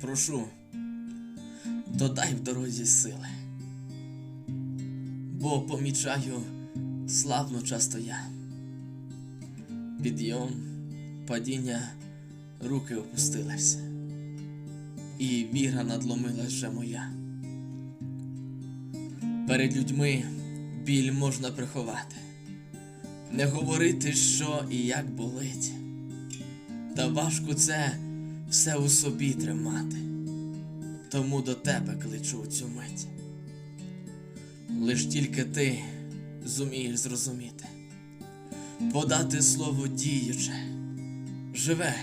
прошу, додай в дорозі сили, бо помічаю славно часто я. Підйом, падіння, руки опустилися, і віра надломилась вже моя. Перед людьми біль можна приховати, не говорити, що і як болить. Та важко це все у собі тримати, тому до тебе кличу цю мить. Лиш тільки ти зумієш зрозуміти, подати слово діюче, живе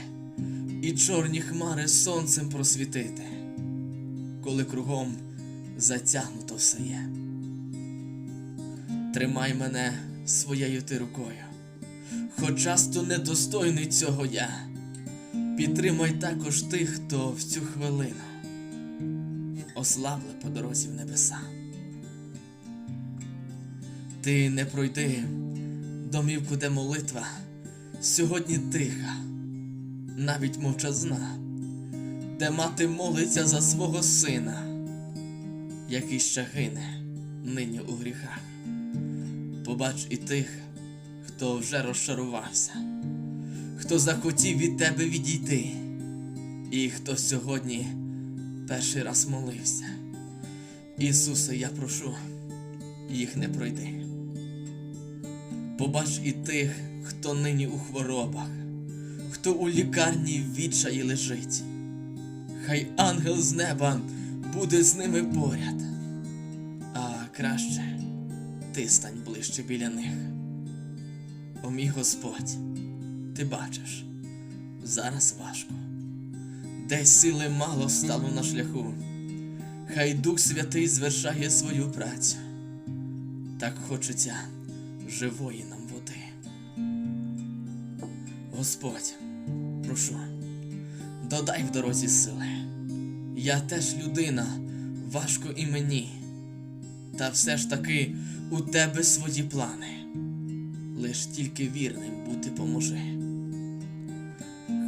і чорні хмари сонцем просвітити, коли кругом затягнуто все є. Тримай мене своєю ти рукою, хоч часто недостойний цього я. Підтримай також тих, хто в цю хвилину ослабле по дорозі в небеса. Ти не пройди домівку, де молитва сьогодні тиха, навіть мовчазна, де мати молиться за свого сина, який ще гине нині у гріхах. Побач і тих, хто вже розчарувався хто захотів від тебе відійти, і хто сьогодні перший раз молився. Ісусе, я прошу, їх не пройди. Побач і тих, хто нині у хворобах, хто у лікарні в відчаї лежить. Хай ангел з неба буде з ними поряд, а краще ти стань ближче біля них. О мій Господь. Ти бачиш, зараз важко. Десь сили мало стало на шляху. Хай Дух Святий звершає свою працю. Так хочеться живої нам води. Господь, прошу, додай в дорозі сили. Я теж людина, важко і мені. Та все ж таки у тебе свої плани. Лиш тільки вірним бути поможи.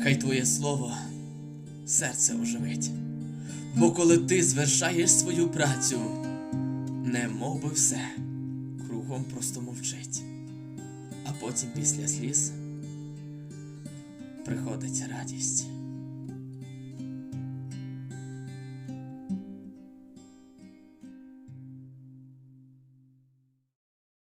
Хай твоє слово серце оживить, бо коли ти звершаєш свою працю, не мов би все кругом просто мовчить, а потім після сліз приходить радість.